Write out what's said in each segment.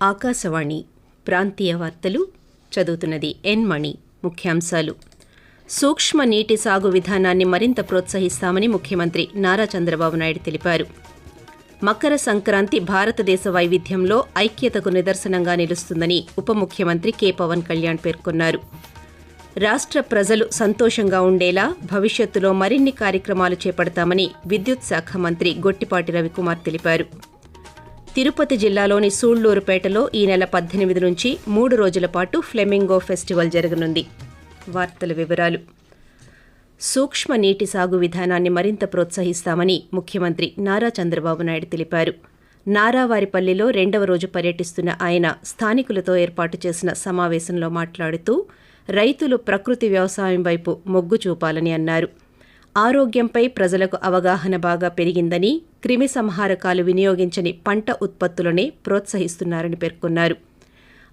ఆకాశవాణి ప్రాంతీయ వార్తలు చదువుతున్నది ఎన్ మణి. ముఖ్యాంశాలు. సూక్ష్మ నీటి సాగు విధానాన్ని మరింత ప్రోత్సహిస్తామని ముఖ్యమంత్రి నారా చంద్రబాబు నాయుడు తెలిపారు. మకర సంక్రాంతి భారతదేశ వైవిధ్యంలో ఐక్యతకు నిదర్శనంగా నిలుస్తుందని ఉప ముఖ్యమంత్రి కె. పవన్ కళ్యాణ్ పేర్కొన్నారు. రాష్ట్ర ప్రజలు సంతోషంగా ఉండేలా భవిష్యత్తులో మరిన్ని కార్యక్రమాలు చేపడతామని విద్యుత్ శాఖ మంత్రి గొట్టిపాటి రవికుమార్ తెలిపారు. తిరుపతి జిల్లాలోని సూళ్ళూరుపేటలో ఈ నెల పద్దెనిమిది నుంచి మూడు రోజుల పాటు ఫ్లెమింగో ఫెస్టివల్ జరగనుంది. వార్తల వివరాలు. సూక్ష్మ నీటి సాగు విధానాన్ని మరింత ప్రోత్సహిస్తామని ముఖ్యమంత్రి నారా చంద్రబాబు నాయుడు తెలిపారు. నారావారిపల్లిలో రెండవ రోజు పర్యటిస్తున్న ఆయన స్థానికులతో ఏర్పాటు చేసిన సమావేశంలో మాట్లాడుతూ రైతులు ప్రకృతి వ్యవసాయం వైపు మొగ్గు చూపాలని అన్నారు. ఆరోగ్యంపై ప్రజలకు అవగాహన బాగా పెరిగిందని క్రిమి సంహారకాలు వినియోగించని పంట ఉత్పత్తులనే ప్రోత్సహిస్తున్నారని పేర్కొన్నారు.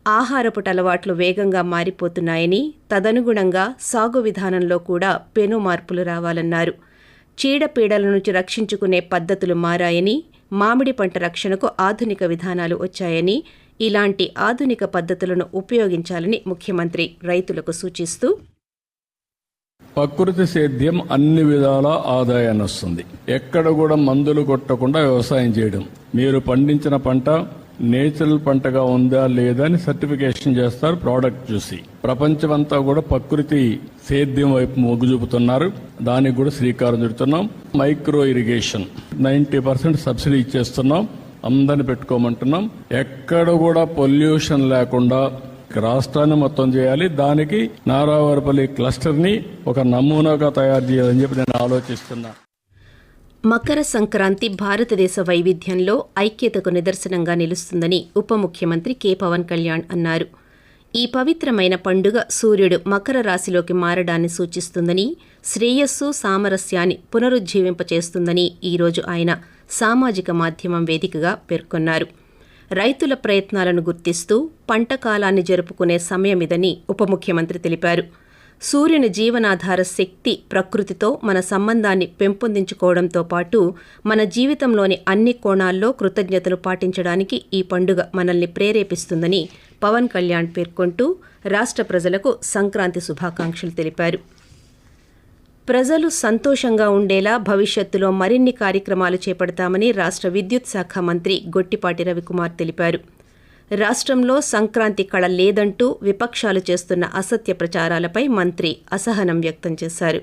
ఆహారపు అలవాట్లు వేగంగా మారిపోతున్నాయని తదనుగుణంగా సాగు విధానంలో కూడా పెను మార్పులు రావాలన్నారు. చీడపీడల నుంచి రక్షించుకునే పద్ధతులు మారాయని మామిడి పంట రక్షణకు ఆధునిక విధానాలు వచ్చాయని ఇలాంటి ఆధునిక పద్ధతులను ఉపయోగించాలని ముఖ్యమంత్రి రైతులకు సూచిస్తూ ప్రకృతి సేద్యం అన్ని విధాల ఆదాయాన్ని వస్తుంది. ఎక్కడ కూడా మందులు కొట్టకుండా వ్యవసాయం చేయడం. మీరు పండించిన పంట నేచురల్ పంటగా ఉందా లేదా అని సర్టిఫికేషన్ చేస్తారు ప్రోడక్ట్ చూసి. ప్రపంచమంతా కూడా ప్రకృతి సేద్యం వైపు మొగ్గు చూపుతున్నారు. దానికి కూడా శ్రీకారం చుడుతున్నాం. Micro irrigation ninety percent subsidy ఇచ్చేస్తున్నాం. అందరిని పెట్టుకోమంటున్నాం. ఎక్కడ కూడా పొల్యూషన్ లేకుండా రాష్ట్రాన్ని మొత్తం చేయాలి. దానికి నారావారిపల్లి క్లస్టర్ని ఒక నమూనాగా తయారు చేయాలని చెప్పి నేను ఆలోచిస్తున్నా. మకర సంక్రాంతి భారతదేశ వైవిధ్యంలో ఐక్యతకు నిదర్శనంగా నిలుస్తుందని ఉప ముఖ్యమంత్రి కె పవన్ కళ్యాణ్ అన్నారు. ఈ పవిత్రమైన పండుగ సూర్యుడు మకర రాశిలోకి మారడాన్ని సూచిస్తుందని శ్రేయస్సు సామరస్యాన్ని పునరుజ్జీవింపచేస్తుందని ఈరోజు ఆయన సామాజిక మాధ్యమం వేదికగా పేర్కొన్నారు. రైతుల ప్రయత్నాలను గుర్తిస్తూ పంట కాలాన్ని జరుపుకునే సమయమిదని ఉప ముఖ్యమంత్రి తెలిపారు. సూర్యుని జీవనాధార శక్తి ప్రకృతితో మన సంబంధాన్ని పెంపొందించుకోవడంతో పాటు మన జీవితంలోని అన్ని కోణాల్లో కృతజ్ఞతలు పాటించడానికి ఈ పండుగ మనల్ని ప్రేరేపిస్తుందని పవన్ కళ్యాణ్ పేర్కొంటూ రాష్ట్ర ప్రజలకు సంక్రాంతి శుభాకాంక్షలు తెలిపారు. ప్రజలు సంతోషంగా ఉండేలా భవిష్యత్తులో మరిన్ని కార్యక్రమాలు చేపడతామని రాష్ట్ర విద్యుత్ శాఖ మంత్రి గొట్టిపాటి రవికుమార్ తెలిపారు. రాష్ట్రంలో సంక్రాంతి కళ లేదంటూ విపక్షాలు చేస్తున్న అసత్య ప్రచారాలపై మంత్రి అసహనం వ్యక్తం చేశారు.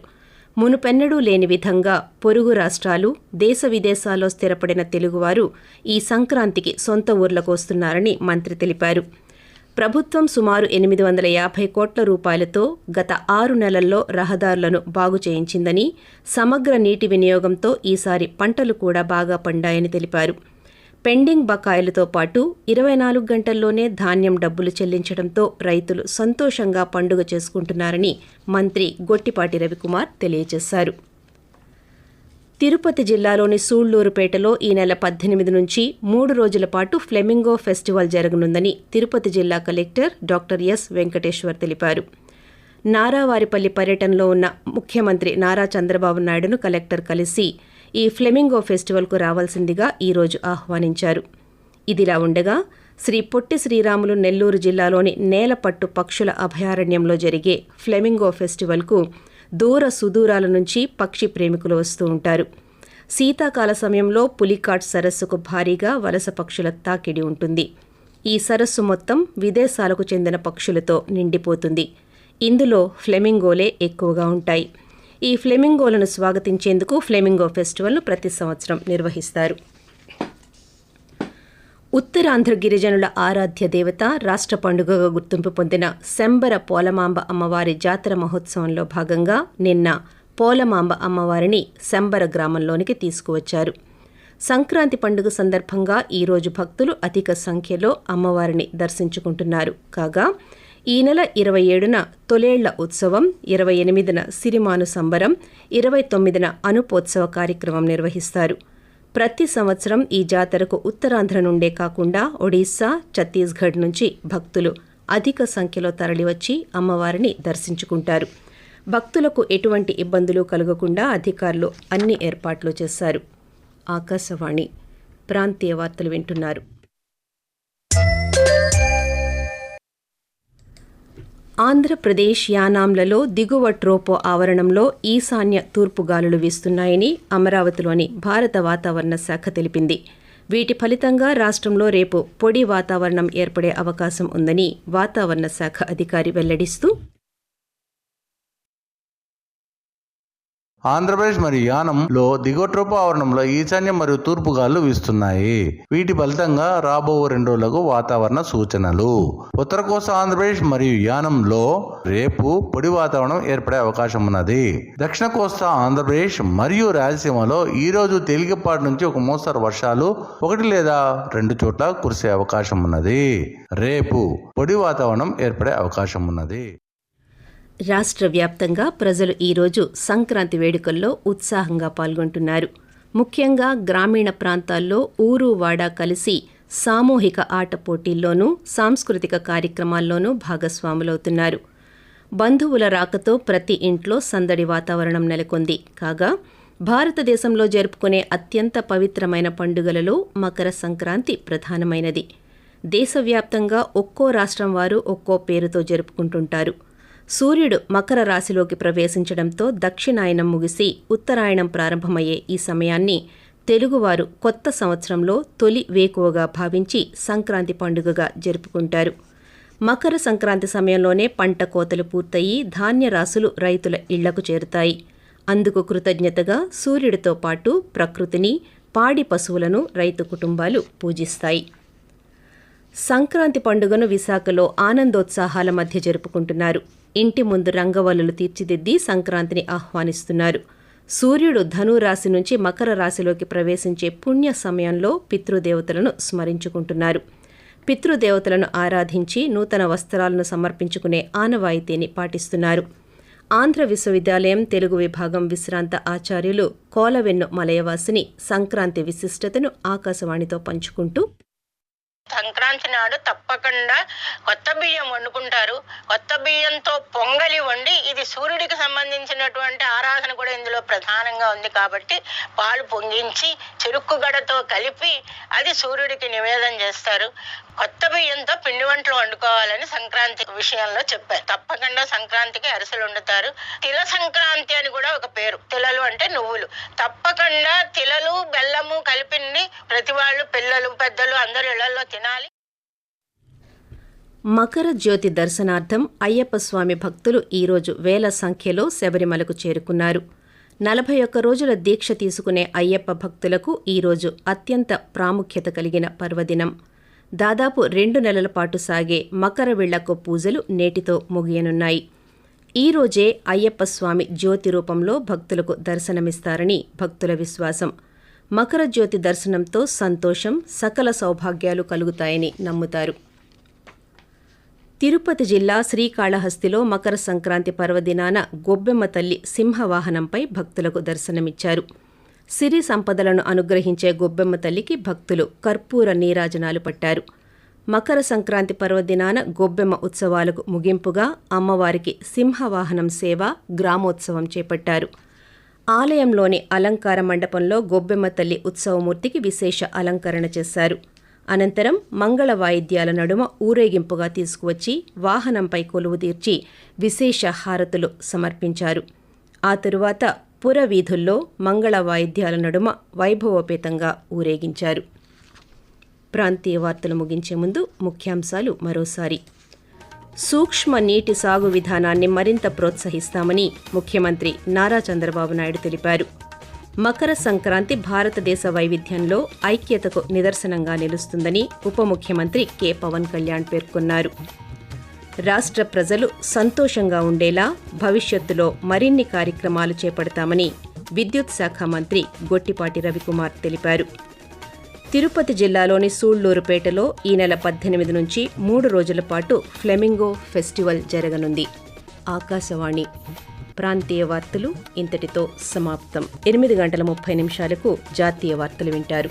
మునుపెన్నడూ లేని విధంగా పొరుగు రాష్ట్రాలు దేశ విదేశాల్లో స్థిరపడిన తెలుగువారు ఈ సంక్రాంతికి సొంత ఊర్లకు వస్తున్నారని మంత్రి తెలిపారు. ప్రభుత్వం సుమారు ఎనిమిది వందల యాభై కోట్ల రూపాయలతో గత ఆరు నెలల్లో రహదారులను బాగు చేయించిందని సమగ్ర నీటి వినియోగంతో ఈసారి పంటలు కూడా బాగా పండాయని తెలిపారు. పెండింగ్ బకాయిలతో పాటు ఇరవై నాలుగు గంటల్లోనే ధాన్యం డబ్బులు చెల్లించడంతో రైతులు సంతోషంగా పండుగ చేసుకుంటున్నారని మంత్రి గొట్టిపాటి రవికుమార్ తెలియజేశారు. తిరుపతి జిల్లాలోని సూళ్ళూరుపేటలో ఈ నెల పద్దెనిమిది నుంచి మూడు రోజుల పాటు ఫ్లెమింగో ఫెస్టివల్ జరగనుందని తిరుపతి జిల్లా కలెక్టర్ డాక్టర్ ఎస్ వెంకటేశ్వర్ తెలిపారు. నారావారిపల్లి పర్యటనలో ఉన్న ముఖ్యమంత్రి నారా చంద్రబాబు నాయుడును కలెక్టర్ కలిసి ఈ ఫ్లెమింగో ఫెస్టివల్కు రావాల్సిందిగా ఈరోజు ఆహ్వానించారు. ఇదిలా ఉండగా శ్రీ పొట్టి శ్రీరాములు నెల్లూరు జిల్లాలోని నేలపట్టు పక్షుల అభయారణ్యంలో జరిగే ఫ్లెమింగో ఫెస్టివల్కు దూర సుదూరాల నుంచి పక్షి ప్రేమికులు వస్తూ ఉంటారు. శీతాకాల సమయంలో పులికాట్ సరస్సుకు భారీగా వలస పక్షుల తాకిడి ఉంటుంది. ఈ సరస్సు మొత్తం విదేశాలకు చెందిన పక్షులతో నిండిపోతుంది. ఇందులో ఫ్లెమింగోలే ఎక్కువగా ఉంటాయి. ఈ ఫ్లెమింగోలను స్వాగతించేందుకు ఫ్లెమింగో ఫెస్టివల్ను ప్రతి సంవత్సరం నిర్వహిస్తారు. ఉత్తరాంధ్ర గిరిజనుల ఆరాధ్య దేవత రాష్ట్ర పండుగగా గుర్తింపు పొందిన శంబర పోలమాంబ అమ్మవారి జాతర మహోత్సవంలో భాగంగా నిన్న పోలమాంబ అమ్మవారిని శంబర గ్రామంలోనికి తీసుకువచ్చారు. సంక్రాంతి పండుగ సందర్భంగా ఈరోజు భక్తులు అధిక సంఖ్యలో అమ్మవారిని దర్శించుకుంటున్నారు. కాగా ఈ నెల ఇరవై ఏడున తొలేళ్ళ ఉత్సవం ఇరవై ఎనిమిదిన సిరిమాను సంబరం ఇరవై తొమ్మిదిన అనుపోత్సవ కార్యక్రమం నిర్వహిస్తారు. ప్రతి సంవత్సరం ఈ జాతరకు ఉత్తరాంధ్ర నుండే కాకుండా ఒడిశా ఛత్తీస్గఢ్ నుంచి భక్తులు అధిక సంఖ్యలో తరలివచ్చి అమ్మవారిని దర్శించుకుంటారు. భక్తులకు ఎటువంటి ఇబ్బందులు కలగకుండా అధికారులు అన్ని ఏర్పాట్లు చేశారు. ఆకాశవాణి ప్రాంతీయ వార్తలు వింటున్నారు. ఆంధ్రప్రదేశ్ యానాంలలో దిగువ ట్రోపో ఆవరణంలో ఈశాన్య తూర్పు గాలులు వీస్తున్నాయని అమరావతిలోని భారత వాతావరణ శాఖ తెలిపింది. వీటి ఫలితంగా రాష్ట్రంలో రేపు పొడి వాతావరణం ఏర్పడే అవకాశం ఉందని వాతావరణ శాఖ అధికారి వెల్లడిస్తూ ఆంధ్రప్రదేశ్ మరియు యానంలో దిగువ ఆవరణంలో ఈశాన్యం మరియు తూర్పు గాలు వీస్తున్నాయి. వీటి ఫలితంగా రాబో రెండు రోజులకు వాతావరణ సూచనలు. ఉత్తర కోస్తా ఆంధ్రప్రదేశ్ మరియు యానంలో రేపు పొడి వాతావరణం ఏర్పడే అవకాశం ఉన్నది. దక్షిణ కోస్తా ఆంధ్రప్రదేశ్ మరియు రాయలసీమలో ఈ రోజు తేలికపాటి నుంచి ఒక మోస్తరు వర్షాలు ఒకటి లేదా రెండు చోట్ల కురిసే అవకాశం ఉన్నది. రేపు పొడి వాతావరణం ఏర్పడే అవకాశం ఉన్నది. రాష్ట్ర వ్యాప్తంగా ప్రజలు ఈరోజు సంక్రాంతి వేడుకల్లో ఉత్సాహంగా పాల్గొంటున్నారు. ముఖ్యంగా గ్రామీణ ప్రాంతాల్లో ఊరు వాడా కలిసి సామూహిక ఆట పోటీల్లోనూ సాంస్కృతిక కార్యక్రమాల్లోనూ భాగస్వాములవుతున్నారు. బంధువుల రాకతో ప్రతి ఇంట్లో సందడి వాతావరణం నెలకొంది. కాగా భారతదేశంలో జరుపుకునే అత్యంత పవిత్రమైన పండుగలలో మకర సంక్రాంతి ప్రధానమైనది. దేశవ్యాప్తంగా ఒక్కో రాష్ట్రం వారు ఒక్కో పేరుతో జరుపుకుంటుంటారు. సూర్యుడు మకర రాశిలోకి ప్రవేశించడంతో దక్షిణాయనం ముగిసి ఉత్తరాయణం ప్రారంభమయ్యే ఈ సమయాన్ని తెలుగువారు కొత్త సంవత్సరంలో తొలి వేకువగా భావించి సంక్రాంతి పండుగగా జరుపుకుంటారు. మకర సంక్రాంతి సమయంలోనే పంట కోతలు పూర్తయి ధాన్యరాశులు రైతుల ఇళ్ళకు చేరుతాయి. అందుకు కృతజ్ఞతగా సూర్యుడితో పాటు ప్రకృతిని పాడి పశువులను రైతు కుటుంబాలు పూజిస్తాయి. సంక్రాంతి పండుగను విశాఖలో ఆనందోత్సాహాల మధ్య జరుపుకుంటున్నారు. ఇంటి ముందు రంగవల్లులు తీర్చిదిద్ది సంక్రాంతిని ఆహ్వానిస్తున్నారు. సూర్యుడు ధను రాశి నుంచి మకర రాశిలోకి ప్రవేశించే పుణ్య సమయంలో పితృదేవతలను స్మరించుకుంటున్నారు. పితృదేవతలను ఆరాధించి నూతన వస్త్రాలను సమర్పించుకునే ఆనవాయితీని పాటిస్తున్నారు. ఆంధ్ర విశ్వవిద్యాలయం తెలుగు విభాగం విశ్రాంత ఆచార్యులు కోలవెన్ను మలయవాసిని సంక్రాంతి విశిష్టతను ఆకాశవాణితో పంచుకుంటూ సంక్రాంతి నాడు తప్పకుండా కొత్త బియ్యం వండుకుంటారు. కొత్త బియ్యంతో పొంగలి వండి ఇది సూర్యుడికి సంబంధించినటువంటి ఆరాధన కూడా ఇందులో ప్రధానంగా ఉంది కాబట్టి పాలు పొంగించి చెరుకు గడతో కలిపి అది సూర్యుడికి నివేదన చేస్తారు. కొత్త బియ్యంతో పిండి వంటలు వండుకోవాలని సంక్రాంతి విషయంలో చెప్పారు. తప్పకుండా సంక్రాంతికి అరిసెలు వండుతారు. తిల సంక్రాంతి అని కూడా ఒక పేరు. తిలలు అంటే నువ్వులు. తప్పకుండా తిలలు బెల్లము ప్రతి వాళ్ళు పిల్లలు పెద్దలు అందరూ ఇళ్ళలో తినాలి. మకర జ్యోతి దర్శనార్థం అయ్యప్ప స్వామి భక్తులు ఈరోజు వేల సంఖ్యలో శబరిమలకు చేరుకున్నారు. నలభై ఒక్క రోజుల దీక్ష తీసుకునే అయ్యప్ప భక్తులకు ఈరోజు అత్యంత ప్రాముఖ్యత కలిగిన పర్వదినం. దాదాపు రెండు నెలల పాటు సాగే మకర విళ్ళకు పూజలు నేటితో ముగియనున్నాయి. ఈ రోజే అయ్యప్ప స్వామి జ్యోతి రూపంలో భక్తులకు దర్శనమిస్తారని భక్తుల విశ్వాసం. మకర జ్యోతి దర్శనంతో సంతోషం సకల సౌభాగ్యాలు కలుగుతాయని నమ్ముతారు. తిరుపతి జిల్లా శ్రీకాళహస్తిలో మకర సంక్రాంతి పర్వదినాన గొబ్బెమ్మ తల్లి సింహవాహనంపై భక్తులకు దర్శనమిచ్చారు. సిరి సంపదలను అనుగ్రహించే గొబ్బెమ్మ తల్లికి భక్తులు కర్పూర నీరాజనాలు పట్టారు. మకర సంక్రాంతి పర్వదినాన గొబ్బెమ్మ ఉత్సవాలకు ముగింపుగా అమ్మవారికి సింహవాహనం సేవ గ్రామోత్సవం చేపట్టారు. ఆలయంలోని అలంకార మండపంలో గొబ్బెమ్మ తల్లి ఉత్సవమూర్తికి విశేష అలంకరణ చేశారు. అనంతరం మంగళ వాయిద్యాల నడుమ ఊరేగింపుగా తీసుకువచ్చి వాహనంపై కొలువు తీర్చి విశేష హారతులు సమర్పించారు. ఆ తరువాత పుర వీధుల్లో మంగళ వాయిద్యాల నడుమ వైభవోపేతంగా ఊరేగించారు. ప్రాంతీయ వార్తలు ముగించే ముందు ముఖ్యాంశాలు మరోసారి. సూక్ష్మ నీటి సాగు విధానాన్ని మరింత ప్రోత్సహిస్తామని ముఖ్యమంత్రి నారా చంద్రబాబు నాయుడు తెలిపారు. మకర సంక్రాంతి భారతదేశ వైవిధ్యంలో ఐక్యతకు నిదర్శనంగా నిలుస్తుందని ఉప ముఖ్యమంత్రి కె. పవన్ కళ్యాణ్ పేర్కొన్నారు. రాష్ట్ర ప్రజలు సంతోషంగా ఉండేలా భవిష్యత్తులో మరిన్ని కార్యక్రమాలు చేపడతామని విద్యుత్ శాఖ మంత్రి గొట్టిపాటి రవికుమార్ తెలిపారు. తిరుపతి జిల్లాలోని సూళ్ళూరుపేటలో ఈ నెల పద్దెనిమిది నుంచి మూడు రోజుల పాటు ఫ్లెమింగో ఫెస్టివల్ జరగనుంది. ఆకాశవాణి ప్రాంతీయ వార్తలు ఇంతటితో సమాప్తం. ఎనిమిది గంటల ముప్పై నిమిషాలకు జాతీయ వార్తలు వింటారు.